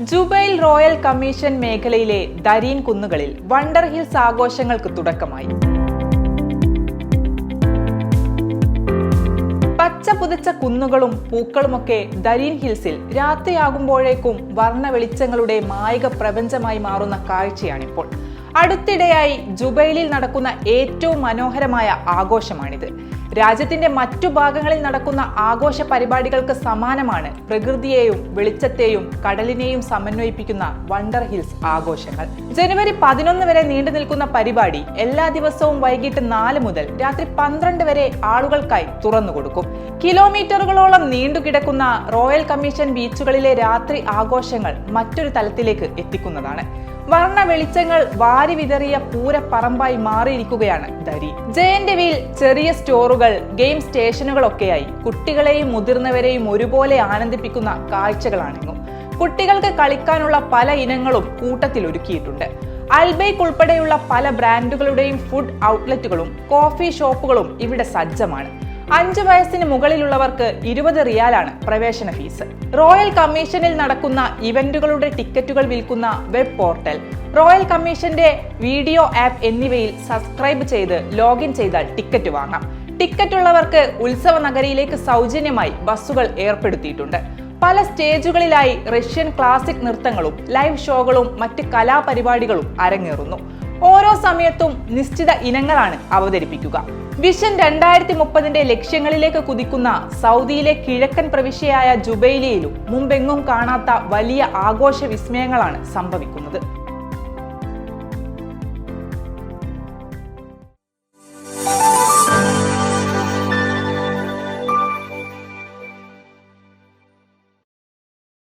Jubail royal commission മേഖലയിലെ ദരീൻ കുന്നുകളിൽ wonder hills ആഘോഷങ്ങൾക്ക് തുടക്കമായി. പച്ച പുതച്ച കുന്നുകളും പൂക്കളുമൊക്കെ ദരീൻ ഹിൽസിൽ രാത്രിയാകുമ്പോഴേക്കും വർണ വെളിച്ചങ്ങളുടെ മായിക പ്രപഞ്ചമായി മാറുന്ന കാഴ്ചയാണിപ്പോൾ. അടുത്തിടെയായി ജുബൈലിൽ നടക്കുന്ന ഏറ്റവും മനോഹരമായ ആഘോഷമാണിത്. രാജ്യത്തിന്റെ മറ്റു ഭാഗങ്ങളിൽ നടക്കുന്ന ആഘോഷ പരിപാടികൾക്ക് സമാനമാണ് പ്രകൃതിയെയും വെളിച്ചത്തെയും കടലിനെയും സമന്വയിപ്പിക്കുന്ന വണ്ടർ ഹിൽസ് ആഘോഷങ്ങൾ. ജനുവരി പതിനൊന്ന് വരെ നീണ്ടു നിൽക്കുന്ന പരിപാടി എല്ലാ ദിവസവും വൈകിട്ട് നാല് മുതൽ രാത്രി പന്ത്രണ്ട് വരെ ആളുകൾക്കായി തുറന്നു കൊടുക്കും. കിലോമീറ്ററുകളോളം നീണ്ടുകിടക്കുന്ന റോയൽ കമ്മീഷൻ ബീച്ചുകളിലെ രാത്രി ആഘോഷങ്ങൾ മറ്റൊരു തലത്തിലേക്ക് എത്തിക്കുന്നതാണ്. വർണ വെളിച്ചങ്ങൾ വാരി വിതറിയ പൂരപ്പറമ്പായി മാറിയിരിക്കുകയാണ് ദരി ജയന്റവിയിൽ ചെറിയ സ്റ്റോറുകൾ ഗെയിം സ്റ്റേഷനുകളൊക്കെയായി. കുട്ടികളെയും മുതിർന്നവരെയും ഒരുപോലെ ആനന്ദിപ്പിക്കുന്ന കാഴ്ചകളാണെങ്ങും. കുട്ടികൾക്ക് കളിക്കാനുള്ള പല ഇനങ്ങളും കൂട്ടത്തിൽ ഒരുക്കിയിട്ടുണ്ട് അൽബൈക്ക് ഉൾപ്പെടെയുള്ള പല ബ്രാൻഡുകളുടെയും ഫുഡ് ഔട്ട്ലെറ്റുകളും കോഫി ഷോപ്പുകളും ഇവിടെ സജ്ജമാണ്. അഞ്ചു വയസ്സിന് മുകളിലുള്ളവർക്ക് ഇരുപത് റിയാലാണ് പ്രവേശന ഫീസ്. റോയൽ കമ്മീഷനിൽ നടക്കുന്ന ഇവന്റുകളുടെ ടിക്കറ്റുകൾ വിൽക്കുന്ന വെബ് പോർട്ടൽ. റോയൽ കമ്മീഷന്റെ വീഡിയോ ആപ്പ് എന്നിവയിൽ സബ്സ്ക്രൈബ് ചെയ്ത് ലോഗിൻ ചെയ്താൽ ടിക്കറ്റ് വാങ്ങാം. ടിക്കറ്റ് ഉള്ളവർക്ക് ഉത്സവ നഗരിയിലേക്ക് സൗജന്യമായി ബസ്സുകൾ ഏർപ്പെടുത്തിയിട്ടുണ്ട്. പല സ്റ്റേജുകളിലായി റഷ്യൻ ക്ലാസിക് നൃത്തങ്ങളും ലൈവ് ഷോകളും മറ്റ് കലാപരിപാടികളും അരങ്ങേറുന്നു. ഓരോ സമയത്തും നിശ്ചിത ഇനങ്ങളാണ് അവതരിപ്പിക്കുക. വിഷൻ രണ്ടായിരത്തി മുപ്പതിന്റെ ലക്ഷ്യങ്ങളിലേക്ക് കുതിക്കുന്ന സൗദിയിലെ കിഴക്കൻ പ്രവിശ്യയായ ജുബൈലിയിലും മുമ്പെങ്ങും കാണാത്ത വലിയ ആഘോഷ വിസ്മയങ്ങളാണ് സംഭവിക്കുന്നത്.